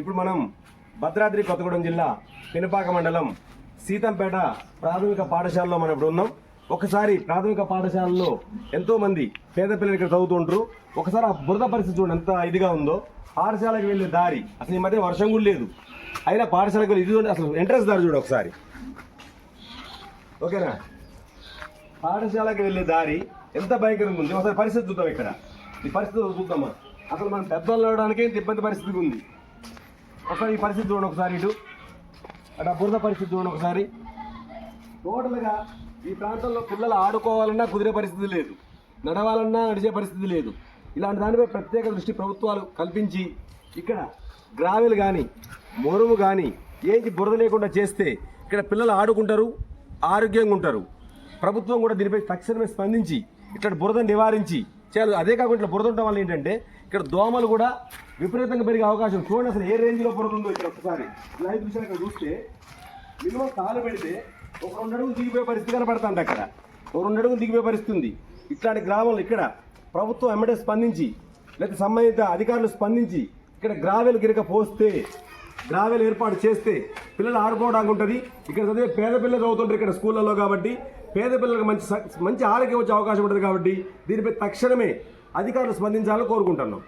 ఇప్పుడు మనం భద్రాద్రి కొత్తగూడెం జిల్లా పినపాక మండలం సీతంపేట ప్రాథమిక పాఠశాలలో మనం ఇప్పుడు ఉన్నాం. ఒకసారి ప్రాథమిక పాఠశాలలో ఎంతోమంది పేద పిల్లలు ఇక్కడ చదువుతుంటారు ఒకసారి ఆ బురద పరిస్థితి చూడండి ఎంత ఇదిగా ఉందో. పాఠశాలకు వెళ్ళే దారి అసలు ఈ మధ్య వర్షం కూడా లేదు. అయినా పాఠశాలకు వెళ్ళి ఇది అసలు ఎంట్రన్స్ దారి చూడు ఒకసారి. ఓకేనా? పాఠశాలకు వెళ్ళే దారి ఎంత భయంకరంగా ఉంది. ఒకసారి పరిస్థితి చూద్దాం ఇక్కడ. ఈ పరిస్థితి చూద్దామా? అసలు మనం పెద్దలు అవడానికి ఇంత ఇబ్బంది పరిస్థితి ఉంది. ఒకసారి ఈ పరిస్థితి చూడండి ఒకసారి ఇటు. అటు ఆ బురద పరిస్థితి చూడండి ఒకసారి. టోటల్గా ఈ ప్రాంతంలో పిల్లలు ఆడుకోవాలన్నా కుదిరే పరిస్థితి లేదు. నడవాలన్నా నడిచే పరిస్థితి లేదు. ఇలాంటి దానిపై ప్రత్యేక దృష్టి ప్రభుత్వాలు కల్పించి ఇక్కడ గ్రావెల్ కానీ మొరుము కానీ ఏంటి బురద లేకుండా చేస్తే ఇక్కడ పిల్లలు ఆడుకుంటారు ఆరోగ్యంగా ఉంటారు. ప్రభుత్వం కూడా దీనిపై తక్షణమే స్పందించి ఇక్కడ బురద నివారించి చాలు అదే కాకుండా ఇట్లా బురద వల్ల ఏంటంటే ఇక్కడ దోమలు కూడా విపరీతంగా పెరిగే అవకాశం. చూడండి అసలు ఏ రేంజ్లో బురద ఇక్కడ ఒకసారి. లైవ్ చూసాక ఇక్కడ చూస్తే మినిమం కాలు పెడితే ఒక రెండు అడుగులు దిగిపోయే పరిస్థితి కనపడుతుంది అక్కడ. ఒక రెండు అడుగులు దిగిపోయే పరిస్థితి ఉంది. ఇట్లాంటి గ్రామంలో ఇక్కడ ప్రభుత్వం ఎమ్మటే స్పందించి లేకపోతే సంబంధిత అధికారులు స్పందించి ఇక్కడ గ్రావెల్ గిరక పోస్తే గ్రావెల్ ఏర్పాటు చేస్తే పిల్లలు ఆడుకోవడానికి ఉంటుంది. ఇక్కడ చదివే పేద పిల్లలు చదువుతుంటారు ఇక్కడ స్కూళ్ళలో కాబట్టి పేద పిల్లలకు మంచి మంచి ఆరోగ్యం వచ్చే అవకాశం ఉంటుంది కాబట్టి దీనిపై తక్షణమే అధికారులు స్పందించాలని కోరుకుంటున్నాం.